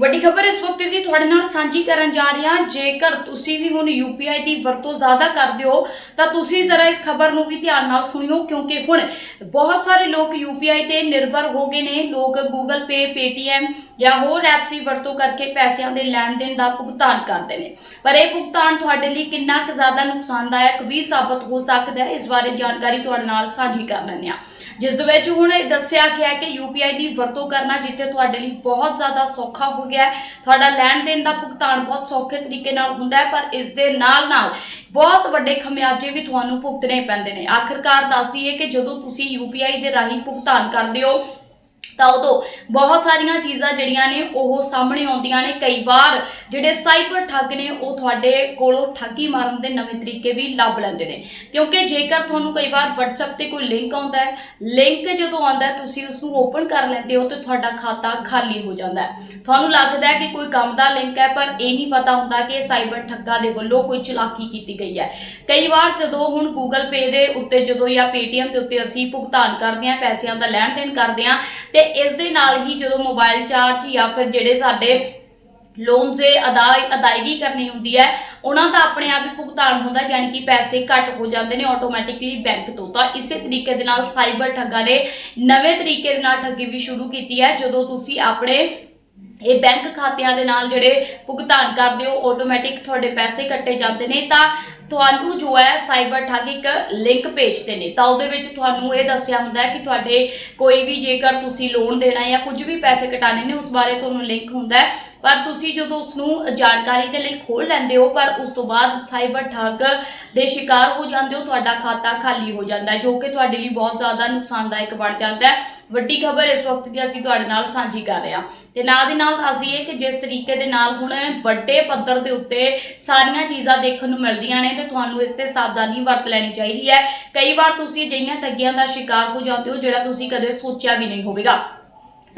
ਵੱਡੀ ਖਬਰ ਇਸ ਵਕਤ ਦੀ ਤੁਹਾਡੇ ਨਾਲ ਸਾਂਝੀ ਕਰਨ ਜਾ ਰਹੇ ਹਾਂ। ਜੇਕਰ ਤੁਸੀਂ ਵੀ ਹੁਣ UPI ਦੀ ਵਰਤੋਂ ਜ਼ਿਆਦਾ ਕਰਦੇ ਹੋ, ਤਾਂ ਤੁਸੀਂ ਜ਼ਰਾ ਇਸ ਖਬਰ ਨੂੰ ਵੀ ਧਿਆਨ ਨਾਲ ਸੁਣਿਓ, ਕਿਉਂਕਿ ਹੁਣ ਬਹੁਤ ਸਾਰੇ ਲੋਕ UPI ਤੇ ਨਿਰਭਰ ਹੋ ਗਏ ਨੇ। ਲੋਕ ਗੂਗਲ ਪੇ Paytm ਜਾਂ ਹੋਰ ਐਪਸ ਦੀ ਵਰਤੋਂ ਕਰਕੇ ਪੈਸਿਆਂ ਦੇ ਲੈਣ ਦੇਣ ਦਾ ਭੁਗਤਾਨ ਕਰਦੇ ਨੇ। ਪਰ ਇਹ ਭੁਗਤਾਨ ਤੁਹਾਡੇ ਲਈ ਕਿੰਨਾ ਕੁ ਜ਼ਿਆਦਾ ਨੁਕਸਾਨਦਾਇਕ ਵੀ ਸਾਬਤ ਹੋ ਸਕਦਾ ਹੈ, ਇਸ ਬਾਰੇ ਜਾਣਕਾਰੀ ਤੁਹਾਡੇ ਨਾਲ ਸਾਂਝੀ ਕਰ ਲੈਂਦੇ ਹਾਂ। ਜਿਸ ਦੇ ਵਿੱਚ ਹੁਣ ਇਹ ਦੱਸਿਆ ਗਿਆ ਹੈ ਕਿ UPI ਦੀ ਵਰਤੋਂ ਕਰਨਾ ਜਿੱਥੇ ਤੁਹਾਡੇ ਲਈ ਬਹੁਤ ਜ਼ਿਆਦਾ ਸੌਖਾ ਹੋ ਗਿਆ ਹੈ, ਤੁਹਾਡਾ ਲੈਣ ਦੇਣ ਦਾ ਭੁਗਤਾਨ ਬਹੁਤ ਸੌਖੇ ਤਰੀਕੇ ਨਾਲ ਹੁੰਦਾ ਹੈ, ਪਰ ਇਸ ਦੇ ਨਾਲ ਨਾਲ ਬਹੁਤ ਵੱਡੇ ਖਮਿਆਜੇ ਵੀ ਤੁਹਾਨੂੰ ਭੁਗਤਣੇ ਪੈਂਦੇ ਨੇ। ਆਖਿਰਕਾਰ ਦੱਸੀਏ ਕਿ ਜਦੋਂ ਤੁਸੀਂ UPI ਦੇ ਰਾਹੀਂ ਭੁਗਤਾਨ ਕਰਦੇ ਹੋ ਤਾਂ ਉਦੋਂ ਬਹੁਤ ਸਾਰੀਆਂ ਚੀਜ਼ਾਂ ਜਿਹੜੀਆਂ ਨੇ ਉਹ ਸਾਹਮਣੇ ਆਉਂਦੀਆਂ ਨੇ। ਕਈ ਵਾਰ ਜਿਹੜੇ ਸਾਈਬਰ ਠੱਗ ਨੇ, ਉਹ ਤੁਹਾਡੇ ਕੋਲੋਂ ਠੱਗੀ ਮਾਰਨ ਦੇ ਨਵੇਂ ਤਰੀਕੇ ਵੀ ਲੱਭ ਲੈਂਦੇ ਨੇ। ਕਿਉਂਕਿ ਜੇਕਰ ਤੁਹਾਨੂੰ ਕਈ ਵਾਰ WhatsApp ਤੇ ਕੋਈ ਲਿੰਕ ਆਉਂਦਾ ਹੈ ਲਿੰਕ ਜਦੋਂ ਆਉਂਦਾ ਤੁਸੀਂ ਉਸ ਨੂੰ ਓਪਨ ਕਰ ਲੈਂਦੇ ਹੋ ਤੇ ਤੁਹਾਡਾ ਖਾਤਾ ਖਾਲੀ ਹੋ ਜਾਂਦਾ ਹੈ। ਤੁਹਾਨੂੰ ਲੱਗਦਾ ਹੈ ਕਿ ਕੋਈ ਕੰਮ ਦਾ ਲਿੰਕ ਹੈ, ਪਰ ਇਹ ਨਹੀਂ ਪਤਾ ਹੁੰਦਾ ਕਿ ਸਾਈਬਰ ਠੱਗਾ ਦੇ ਵੱਲੋਂ ਕੋਈ ਚਲਾਕੀ ਕੀਤੀ ਗਈ ਹੈ। ਕਈ ਵਾਰ ਜਦੋਂ ਹੁਣ Google Pay ਦੇ ਉੱਤੇ ਜਦੋਂ ਜਾਂ Paytm ਦੇ ਉੱਤੇ ਅਸੀਂ ਭੁਗਤਾਨ ਕਰਦੇ ਹਾਂ, ਪੈਸਿਆਂ ਦਾ ਲੈਣ ਦੇਣ ਕਰਦੇ ਹਾਂ ਤੇ ਇਸ ਦੇ ਨਾਲ ਹੀ ਜਦੋਂ ਮੋਬਾਈਲ ਚਾਰਜ ਜਾਂ ਫਿਰ ਜਿਹੜੇ ਸਾਡੇ ਲੋਨ ਦੇ ਅਦਾਈ ਅਦਾਇਗੀ ਕਰਨੀ ਹੁੰਦੀ ਹੈ ਉਹਨਾਂ ਦਾ ਆਪਣੇ ਆਪ ਹੀ ਭੁਗਤਾਨ ਹੁੰਦਾ ਹੈ, ਯਾਨੀ ਕਿ ਪੈਸੇ ਘੱਟ ਹੋ ਜਾਂਦੇ ਨੇ ਆਟੋਮੈਟਿਕਲੀ ਬੈਂਕ ਤੋਂ। ਤਾਂ ਇਸੇ ਤਰੀਕੇ ਦੇ ਨਾਲ ਸਾਈਬਰ ਠੱਗਾਂ ਨੇ ਨਵੇਂ ਤਰੀਕੇ ਦੇ ਨਾਲ ਠੱਗੀ ਵੀ ਸ਼ੁਰੂ ਕੀਤੀ ਹੈ ਜਦੋਂ ਤੁਸੀਂ ਆਪਣੇ ਇਹ ਬੈਂਕ ਖਾਤਿਆਂ ਦੇ ਨਾਲ ਜਿਹੜੇ ਭੁਗਤਾਨ ਕਰਦੇ ਹੋ ਆਟੋਮੈਟਿਕ ਤੁਹਾਡੇ ਪੈਸੇ ਕੱਟੇ ਜਾਂਦੇ ਨੇ। ਤਾਂ ਤੁਹਾਨੂੰ ਜੋ ਹੈ ਸਾਈਬਰ ਠੱਗ ਇੱਕ ਲਿੰਕ ਭੇਜਦੇ ਨੇ। ਤਾਂ ਉਹਦੇ ਵਿੱਚ ਤੁਹਾਨੂੰ ਇਹ ਦੱਸਿਆ ਹੁੰਦਾ ਹੈ ਕਿ ਤੁਹਾਡੇ ਕੋਈ ਵੀ ਜੇਕਰ ਤੁਸੀਂ ਲੋਨ ਦੇਣਾ ਹੈ ਜਾਂ ਕੁਝ ਵੀ ਪੈਸੇ ਕਟਾਣੇ ਨੇ, ਉਸ ਬਾਰੇ ਤੁਹਾਨੂੰ ਲਿੰਕ ਹੁੰਦਾ ਹੈ। ਪਰ ਤੁਸੀਂ ਜਦੋਂ ਉਸ ਨੂੰ ਜਾਣਕਾਰੀ ਦੇ ਲਈ ਖੋਲ ਲੈਂਦੇ ਹੋ, ਪਰ ਉਸ ਤੋਂ ਬਾਅਦ ਸਾਈਬਰ ਠੱਗ ਦੇ ਸ਼ਿਕਾਰ ਹੋ ਜਾਂਦੇ ਹੋ, ਤੁਹਾਡਾ ਖਾਤਾ ਖਾਲੀ ਹੋ ਜਾਂਦਾ ਜੋ ਕਿ ਤੁਹਾਡੇ ਲਈ ਬਹੁਤ ਜ਼ਿਆਦਾ ਨੁਕਸਾਨਦਾਇਕ ਬਣ ਜਾਂਦਾ ਹੈ। ਵੱਡੀ ਖਬਰ ਇਸ ਵਕਤ ਦੀ ਅਸੀਂ ਤੁਹਾਡੇ ਨਾਲ ਸਾਂਝੀ ਕਰ ਰਹੇ ਹਾਂ। ਤੇ ਨਾਲ ਦੀ ਨਾਲ ਦੱਸ ਦਈਏ ਕਿ ਜਿਸ ਤਰੀਕੇ ਦੇ ਨਾਲ ਹੁਣ ਵੱਡੇ ਪੱਧਰ ਦੇ ਉੱਤੇ ਸਾਰੀਆਂ ਚੀਜ਼ਾਂ ਦੇਖਣ ਨੂੰ ਮਿਲਦੀਆਂ ਨੇ ਤੇ ਤੁਹਾਨੂੰ ਇਸ ਤੇ ਸਾਵਧਾਨੀ ਵਰਤ ਲੈਣੀ ਚਾਹੀਦੀ ਹੈ। ਕਈ ਵਾਰ ਤੁਸੀਂ ਅਜਿਹੀਆਂ ਠੱਗੀਆਂ ਦਾ ਸ਼ਿਕਾਰ ਹੋ ਜਾਂਦੇ ਹੋ ਜਿਹੜਾ ਤੁਸੀਂ ਕਦੇ ਸੋਚਿਆ ਵੀ ਨਹੀਂ ਹੋਵੇਗਾ।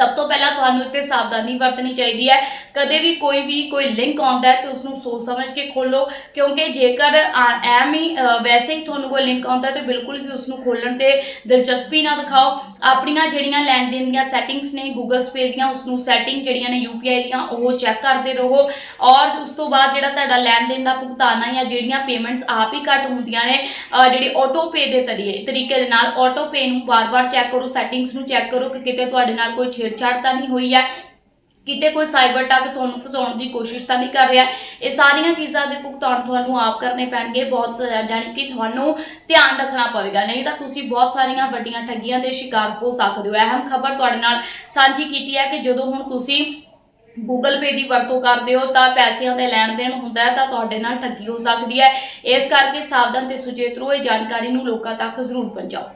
ਸਭ ਤੋਂ ਪਹਿਲਾਂ ਤੁਹਾਨੂੰ ਇੱਥੇ ਸਾਵਧਾਨੀ ਵਰਤਣੀ ਚਾਹੀਦੀ ਹੈ। ਕਦੇ ਵੀ ਕੋਈ ਵੀ ਕੋਈ ਲਿੰਕ ਆਉਂਦਾ ਹੈ ਤੇ ਉਸ ਨੂੰ ਸੋਚ ਸਮਝ ਕੇ ਖੋਲੋ ਕਿਉਂਕਿ ਜੇਕਰ ਆ- ਐਮ ਹੀ ਵੈਸੇ ਹੀ ਤੁਹਾਨੂੰ ਕੋਈ ਲਿੰਕ ਆਉਂਦਾ ਹੈ ਤੇ ਬਿਲਕੁਲ ਵੀ ਉਸ ਨੂੰ ਖੋਲਣ ਤੇ ਦਿਲਚਸਪੀ ਨਾ ਦਿਖਾਓ। ਆਪਣੀਆਂ ਜਿਹੜੀਆਂ ਲੈਣ ਦੇਣ ਦੀਆਂ ਸੈਟਿੰਗਸ ਨੇ Google Pay ਦੀਆਂ ਉਸ ਨੂੰ ਸੈਟਿੰਗ ਜਿਹੜੀਆਂ ਨੇ UPI ਦੀਆਂ ਉਹ ਚੈੱਕ ਕਰਦੇ ਰਹੋ। ਔਰ ਉਸ ਤੋਂ ਬਾਅਦ ਜਿਹੜਾ ਤੁਹਾਡਾ ਲੈਣ ਦੇਣ ਦਾ ਭੁਗਤਾਨ ਆ ਜਾਂ ਜਿਹੜੀਆਂ ਪੇਮੈਂਟਸ ਆਪ ਹੀ ਘੱਟ ਹੁੰਦੀਆਂ ਨੇ ਅ, ਜਿਹੜੀ ਆਟੋ ਪੇ ਦੇ ਤਰੀਕੇ ਤਰੀਕੇ ਦੇ ਨਾਲ ਆਟੋ ਪੇ ਨੂੰ ਬਾਰ-ਬਾਰ ਚੈੱਕ ਕਰੋ ਸੈਟਿੰਗਸ ਨੂੰ ਚੈੱਕ ਕਰੋ ਕਿ ਕਿਤੇ ਤੁਹਾਡੇ ਨਾਲ ਕੋਈ ਛੇੜਛਾੜ ਤਾਂ ਨਹੀਂ ਹੋਈ ਹੈ। ਕਿਤੇ ਕੋਈ ਸਾਈਬਰ ਠੱਗ ਤੁਹਾਨੂੰ ਫਸਾਉਣ ਦੀ ਕੋਸ਼ਿਸ਼ ਤਾਂ ਨਹੀਂ ਕਰ ਰਿਹਾ। ਇਹ ਸਾਰੀਆਂ ਚੀਜ਼ਾਂ ਦੇ ਭੁਗਤਾਨ ਤੁਹਾਨੂੰ ਆਪ ਕਰਨੇ ਪੈਣਗੇ। ਬਹੁਤ ਜ਼ਿਆਦਾ ਕਿ ਤੁਹਾਨੂੰ ਧਿਆਨ ਰੱਖਣਾ ਪਵੇਗਾ। ਨਹੀਂ ਤਾਂ ਤੁਸੀਂ ਬਹੁਤ ਸਾਰੀਆਂ ਵੱਡੀਆਂ ਠੱਗੀਆਂ ਦੇ ਸ਼ਿਕਾਰ ਹੋ ਸਕਦੇ ਹੋ। ਅਹਿਮ ਖਬਰ ਤੁਹਾਡੇ ਨਾਲ ਸਾਂਝੀ ਕੀਤੀ ਹੈ ਕਿ ਜਦੋਂ ਹੁਣ ਤੁਸੀਂ ਗੂਗਲ ਪੇ ਦੀ ਵਰਤੋਂ ਕਰਦੇ ਹੋ ਤਾਂ ਪੈਸਿਆਂ ਦੇ ਲੈਣ ਦੇਣ ਹੁੰਦਾ ਹੈ ਤਾਂ ਤੁਹਾਡੇ ਨਾਲ ਠੱਗੀ ਹੋ ਸਕਦੀ ਹੈ। ਇਸ ਕਰਕੇ ਸਾਵਧਾਨ ਤੇ ਸੁਚੇਤ ਰਹੋ। ਇਹ ਜਾਣਕਾਰੀ ਨੂੰ ਲੋਕਾਂ ਤੱਕ ਜ਼ਰੂਰ ਪਹੁੰਚਾਓ।